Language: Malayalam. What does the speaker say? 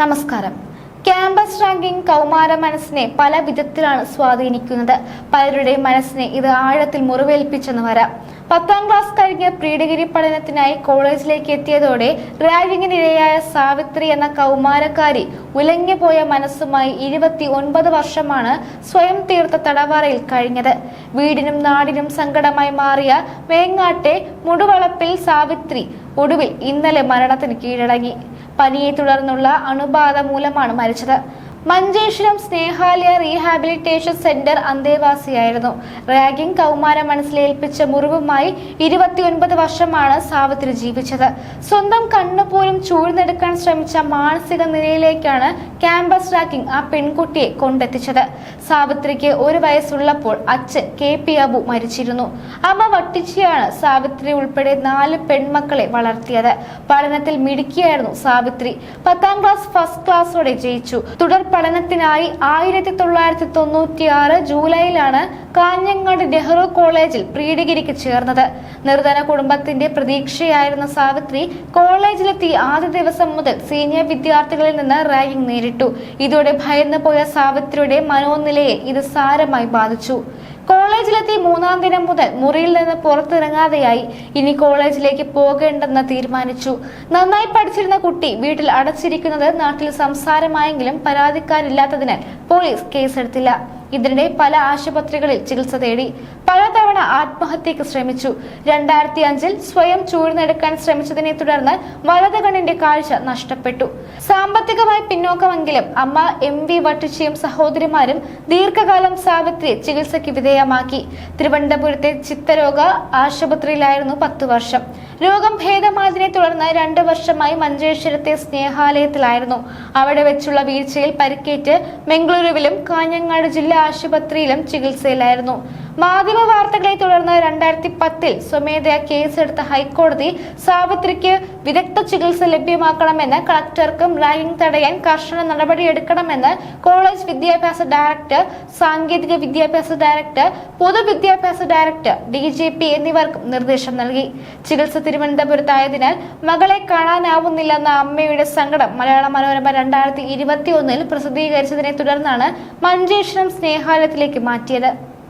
നമസ്കാരം. ക്യാമ്പസ് റാങ്കിംഗ് കൗമാര മനസ്സിനെ പല വിധത്തിലാണ് സ്വാധീനിക്കുന്നത്. പലരുടെയും മനസ്സിനെ ഇത് ആഴത്തിൽ മുറിവേൽപ്പിച്ചെന്ന് വരാം. പത്താം ക്ലാസ് കഴിഞ്ഞ് പ്രീഡിഗ്രി പഠനത്തിനായി കോളേജിലേക്ക് എത്തിയതോടെ റാഗിങ്ങിനിരയായ സാവിത്രി എന്ന കൗമാരക്കാരി ഉലഞ്ഞുപോയ മനസ്സുമായി ഇരുപത്തി ഒൻപത് വർഷമാണ് സ്വയം തീർത്ത തടവറയിൽ കഴിഞ്ഞത്. വീടിനും നാടിനും സങ്കടമായി മാറിയ വേങ്ങാട്ടെ മുടുവളപ്പിൽ സാവിത്രി ഒടുവിൽ ഇന്നലെ മരണത്തിന് കീഴടങ്ങി. പനിയെ തുടർന്നുള്ള അണുബാധ മൂലമാണ് മരിച്ചത്. മഞ്ചേശ്വരം സ്നേഹാലയ റീഹാബിലിറ്റേഷൻ സെന്റർ അന്തേവാസിയായിരുന്നു. റാഗിംഗ് കൗമാര മനസ്സിലേൽപ്പിച്ച മുറിവുമായി ഇരുപത്തിയൊൻപത് വർഷമാണ് സാവിത്രി ജീവിച്ചത്. സ്വന്തം കണ്ണുപോലും ചൂഴ്ന്നെടുക്കാൻ ശ്രമിച്ച മാനസിക നിലയിലേക്കാണ് ക്യാമ്പസ് റാഗിംഗ് ആ പെൺകുട്ടിയെ കൊണ്ടെത്തിച്ചത്. സാവിത്രിക്ക് ഒരു വയസ്സുള്ളപ്പോൾ അച്ഛൻ കെ പി അബു മരിച്ചിരുന്നു. അമ്മ വട്ടിച്ചിയാണ് സാവിത്രി ഉൾപ്പെടെ നാല് പെൺമക്കളെ വളർത്തിയത്. പഠനത്തിൽ മിടുക്കിയായിരുന്നു സാവിത്രി. പത്താം ക്ലാസ് ഫസ്റ്റ് ക്ലാസ്സോടെ ജയിച്ചു. തുടർ പഠനത്തിനായി ആയിരത്തി തൊള്ളായിരത്തി തൊണ്ണൂറ്റിയാറ് ജൂലൈയിലാണ് കാഞ്ഞങ്ങാട് നെഹ്റു കോളേജിൽ പ്രീ ഡിഗ്രിക്ക് ചേർന്നത്. നിർധന കുടുംബത്തിന്റെ പ്രതീക്ഷയായിരുന്ന സാവിത്രി കോളേജിലെത്തി ആദ്യ ദിവസം മുതൽ സീനിയർ വിദ്യാർത്ഥികളിൽ നിന്ന് റാഗിംഗ് നേരിട്ടു. ഇതോടെ ഭയന്നു പോയ സാവിത്രിയുടെ മനോനിലയെ ഇത് സാരമായി ബാധിച്ചു. കോളേജിലെത്തി മൂന്നാം ദിനം മുതൽ മുറിയിൽ നിന്ന് പുറത്തിറങ്ങാതെയായി ഇനി കോളേജിലേക്ക് പോകേണ്ടെന്ന് തീരുമാനിച്ചു. നന്നായി പഠിച്ചിരുന്ന കുട്ടി വീട്ടിൽ അടച്ചിരിക്കുന്നത് നാട്ടിൽ സംസാരമായെങ്കിലും പരാതിക്കാരില്ലാത്തതിനാൽ പോലീസ് കേസെടുത്തില്ല. ഇതിനിടെ പല ആശുപത്രികളിൽ ചികിത്സ തേടി. പലതവണ ആത്മഹത്യക്ക് ശ്രമിച്ചു. രണ്ടായിരത്തി അഞ്ചിൽ സ്വയം ചൂഴ്ന്നെടുക്കാൻ ശ്രമിച്ചതിനെ തുടർന്ന് വലത് കണ്ണിന്റെ കാഴ്ച നഷ്ടപ്പെട്ടു. സാമ്പത്തികമായി പിന്നോക്കമെങ്കിലും അമ്മ എം വി വട്ടിച്ചിയും സഹോദരിമാരും ദീർഘകാലം സാവിത്രി ചികിത്സയ്ക്ക് വിധേയമാക്കി. തിരുവനന്തപുരത്തെ ചിത്തരോഗ ആശുപത്രിയിലായിരുന്നു പത്തു വർഷം. രോഗം ഭേദമായതിനെ തുടർന്ന് രണ്ട് വർഷമായി മഞ്ചേശ്വരത്തെ സ്നേഹാലയത്തിലായിരുന്നു. അവിടെ വെച്ചുള്ള വീഴ്ചയിൽ പരിക്കേറ്റ് മംഗളൂരുവിലും കാഞ്ഞങ്ങാട് ജില്ലാ ആശുപത്രിയിലും ചികിത്സയിലായിരുന്നു. മാധ്യമ വാർത്തകളെ തുടർന്ന് രണ്ടായിരത്തി പത്തിൽ സ്വമേധയാ കേസെടുത്ത ഹൈക്കോടതി സാവിത്രിക്ക് വിദഗ്ധ ചികിത്സ ലഭ്യമാക്കണമെന്ന് കളക്ടർക്കും റാഗിംഗ് തടയാൻ കർശന നടപടിയെടുക്കണമെന്ന് കോളേജ് വിദ്യാഭ്യാസ ഡയറക്ടർ സാങ്കേതിക വിദ്യാഭ്യാസ ഡയറക്ടർ പൊതുവിദ്യാഭ്യാസ ഡയറക്ടർ ഡി ജി പി എന്നിവർക്കും നിർദ്ദേശം നൽകി. ചികിത്സ തിരുവനന്തപുരത്തായതിനാൽ മകളെ കാണാനാവുന്നില്ലെന്ന അമ്മയുടെ സങ്കടം മലയാള മനോരമ രണ്ടായിരത്തി ഇരുപത്തി ഒന്നിൽ പ്രസിദ്ധീകരിച്ചതിനെ തുടർന്നാണ് മഞ്ചേശ്വരം സ്നേഹാലയത്തിലേക്ക് മാറ്റിയത്.